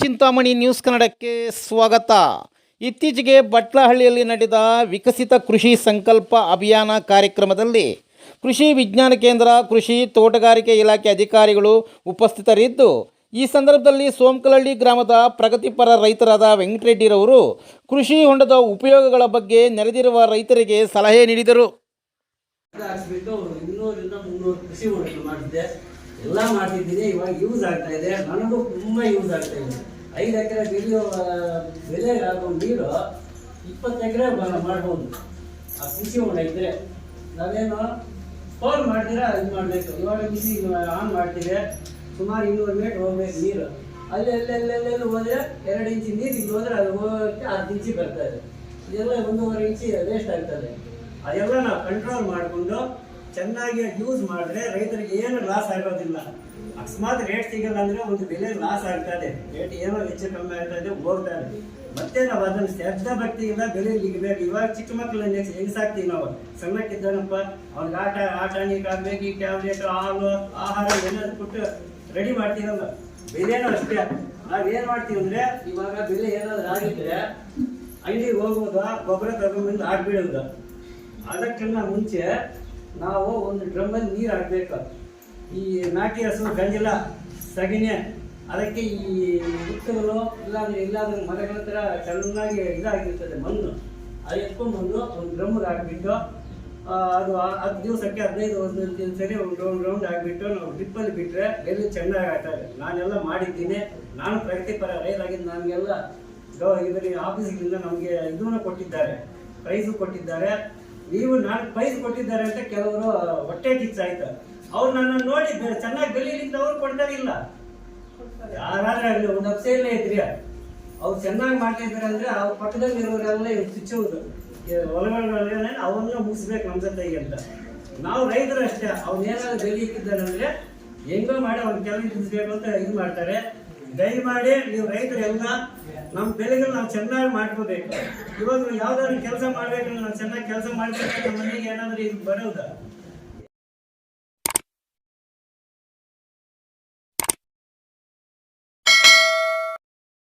Chintamani news ಕನ್ನಡಕ್ಕೆ ಸ್ವಾಗತ. ಇತ್ತೀಚೆಗೆ ಬಟ್ಲಹಳ್ಳಿಯಲ್ಲಿ ನಡೆದ ವಿಕಸಿತ ಕೃಷಿ ಸಂಕಲ್ಪ ಅಭಿಯಾನ ಕಾರ್ಯಕ್ರಮದಲ್ಲಿ ಕೃಷಿ ವಿಜ್ಞಾನ ಕೇಂದ್ರ, ಕೃಷಿ ತೋಟಗಾರಿಕೆ ಇಲಾಖೆ ಅಧಿಕಾರಿಗಳು ಉಪಸ್ಥಿತರಿದ್ದು, ಈ ಸಂದರ್ಭದಲ್ಲಿ ಸೋಮಕಲಹಳ್ಳಿ ಗ್ರಾಮದ ಪ್ರಗತಿಪರ ರೈತರಾದ ವೆಂಕಟರೆಡ್ಡಿರವರು ಕೃಷಿ ಹೊಂಡದ ಉಪಯೋಗಗಳ ಬಗ್ಗೆ ನೆರೆದಿರುವ ರೈತರಿಗೆ ಸಲಹೆ ನೀಡಿದರು. ಎಲ್ಲ ಮಾಡ್ತಿದ್ದೀನಿ, ಇವಾಗ ಯೂಸ್ ಆಗ್ತಾ ಇದೆ. ನನಗೂ ತುಂಬ ಯೂಸ್ ಆಗ್ತಾ ಇದೆ. ಐದು ಎಕರೆ ಬೆಳೆಯೋ ಬೆಲೆ ಆಗೋ ನೀರು ಇಪ್ಪತ್ತು ಎಕರೆ ಮಾಡ್ಬೋದು. ಆ ಕೃಷಿ ಹೊಂಡ ಇದ್ರೆ ನಾವೇನು ಫೋನ್ ಮಾಡ್ತೀರಾ, ಇದು ಮಾಡಬೇಕು. ಇವಾಗ ಬಿಸಿ ಆನ್ ಮಾಡ್ತೀವಿ. ಸುಮಾರು ಇನ್ನೂರು ಮೀಟ್ರ್ ಹೋಗ್ಬೇಕು ನೀರು. ಅಲ್ಲಿ ಅಲ್ಲಿ ಅಲ್ಲೆಲ್ಲೆಲ್ಲಿ ಹೋದ್ರೆ ಎರಡು ಇಂಚು ನೀರು ಇಲ್ಲಿ ಹೋದ್ರೆ ಅದು ಹೋಗೋಕ್ಕೆ ಹತ್ತು ಇಂಚಿ ಬರ್ತಾ ಇದೆ. ಇದೆಲ್ಲ ಒಂದೂವರೆ ಇಂಚಿ ವೇಸ್ಟ್ ಆಗ್ತದೆ. ಅದೆಲ್ಲ ನಾವು ಕಂಟ್ರೋಲ್ ಮಾಡಿಕೊಂಡು ಚೆನ್ನಾಗಿ ಯೂಸ್ ಮಾಡಿದ್ರೆ ರೈತರಿಗೆ ಏನು ಲಾಸ್ ಆಗೋದಿಲ್ಲ. ಅಕಸ್ಮಾತ್ ರೇಟ್ ಸಿಗಲ್ಲ ಅಂದರೆ ಒಂದು ಬೆಲೆ ಲಾಸ್ ಆಗ್ತಾ ಇದೆ. ರೇಟ್ ಏನೋ ಹೆಚ್ಚು ಕಮ್ಮಿ ಆಗ್ತಾ ಇದೆ, ಹೋಗ್ತಾ ಇದೆ. ಮತ್ತೆ ನಾವು ಅದನ್ನ ಶ್ರದ್ಧಾ ಭಕ್ತಿಯಿಂದ ಬೆಲೆ ಬೇಕು ಇವಾಗ ಚಿಕ್ಕ ಮಕ್ಕಳನ್ನ ನೆಕ್ಸ್ಟ್ ಹೆಂಗ್ ನಾವು? ಸಣ್ಣಕ್ಕಿದ್ದಾನಪ್ಪ, ಅವ್ನಿಗೆ ಆಟ ಆಟ ನೀರು ಆಗ್ಬೇಕು, ಈ ಟ್ಯಾಬ್ಲೆಟ್ ಹಾಲು, ಆಹಾರ ಏನಾದ್ರು ಕೊಟ್ಟು ರೆಡಿ ಮಾಡ್ತೀವಲ್ಲ ಬೆಲೆನೂ ಅಷ್ಟೇ. ನಾವೇನು ಮಾಡ್ತೀವಿ ಅಂದ್ರೆ, ಇವಾಗ ಬೆಲೆ ಏನಾದ್ರು ಆಗಿದ್ರೆ ಅಂಗಡಿಗೆ ಹೋಗೋದು ಗೊಬ್ಬರ ತಗೊಂಡ್ಬಂದು ಹಾಕ್ಬಿಡೋದು ಅದಕ್ಕಿಂತ ಮುಂಚೆ ನಾವು ಒಂದು ಡ್ರಮ್ಮಲ್ಲಿ ನೀರು ಹಾಕ್ಬೇಕು. ಈ ನಾಟಿ ಹಸು ಗಂಜಲ, ಸಗಣಿ, ಅದಕ್ಕೆ ಈ ಹುಟ್ಟುಗಳು ಇಲ್ಲಾಂದ್ರೆ ಇಲ್ಲಾಂದ್ರೆ ಮರಗಳ ಥರ ಚೆನ್ನಾಗಿ ಇದಾಗಿರ್ತದೆ ಮಣ್ಣು. ಅದು ಎತ್ಕೊಂಡ್ಬಂದು ಒಂದು ಡ್ರಮ್ಮಿಗೆ ಹಾಕ್ಬಿಟ್ಟು ಅದು ಹತ್ತು ದಿವಸಕ್ಕೆ ಹದಿನೈದು ವರ್ಷದ ಸರಿ ಒಂದು ರೌಂಡ್ ರೌಂಡ್ ಆಗಿಬಿಟ್ಟು ನಾವು ಡ್ರಿಪ್ಪಲ್ಲಿ ಬಿಟ್ಟರೆ ಎಲ್ಲಿ ಚೆನ್ನಾಗಿ ಆಗ್ತದೆ ನಾನೆಲ್ಲ ಮಾಡಿದ್ದೀನಿ. ನಾನು ಪ್ರಗತಿಪರ ರೈಲಾಗಿದ್ದು ನನಗೆಲ್ಲ ಇದರಲ್ಲಿ ಆಫೀಸ್ಗಳಿಂದ ನಮಗೆ ಇದನ್ನು ಕೊಟ್ಟಿದ್ದಾರೆ. ಪ್ರೈಸು ಕೊಟ್ಟಿದ್ದಾರೆ. ನೀವು ನಾಲ್ಕು ಪ್ರೈಸ್ ಕೊಟ್ಟಿದ್ದಾರೆ ಅಂತ ಕೆಲವರು ಹೊಟ್ಟೆ ಕಿಚ್ಚಾಯ್ತು ಅವ್ರು ನನ್ನ ನೋಡಿ ಚೆನ್ನಾಗಿ ಬೆಳೀಲಿಕ್ಕೆ ಅವ್ರು ಕೊಡ್ತಾರೆ ಇಲ್ಲ. ಯಾರಾದ್ರೂ ಆಗಲಿ ಒಂದು ಅಪ್ಸೆಯಲ್ಲೇ ಇದ್ರಿ. ಅವ್ರು ಚೆನ್ನಾಗಿ ಮಾಡ್ತಾ ಇದ್ದಾರೆ ಅಂದ್ರೆ ಅವ್ರ ಪಕ್ಕದಲ್ಲಿ ಇರೋರೆಲ್ಲ ಚುಚ್ಚುವುದು. ಹೊಲಗಳನ್ನ ಅವನ್ನ ಮುಗಿಸ್ಬೇಕು ನಮ್ಮ ಜೊತೆಗೆ ಅಂತ. ನಾವು ರೈತರು ಅಷ್ಟೇ ಅವ್ನೇನಾದ್ರೂ ಏನಾದ್ರು ಬೆಳೀತಿದ್ದಾರೆ ಅಂದ್ರೆ ಹೆಂಗೋ ಮಾಡಿ ಅವ್ನ ಕೆಲಸ ಮುಗಿಸ್ಬೇಕು ಅಂತ ಇದು ಮಾಡ್ತಾರೆ. ದಯಮಾಡಿ ನೀವು ರೈತರು ಎಲ್ಲ, ನಮ್ಮ ಬೆಳೆಗಳು ನಾವು ಚೆನ್ನಾಗಿ ಮಾಡ್ಕೋಬೇಕು. ಇವಾಗ ಯಾವ್ದಾದ್ರು ಕೆಲಸ ಮಾಡ್ಬೇಕಂದ್ರೆ ನಾವು ಚೆನ್ನಾಗಿ ಕೆಲಸ ಮಾಡ್ಬೇಕು ನಮ್ಮ ಮನೆಗೆ ಏನಾದ್ರು ಇದು ಬರೋದು?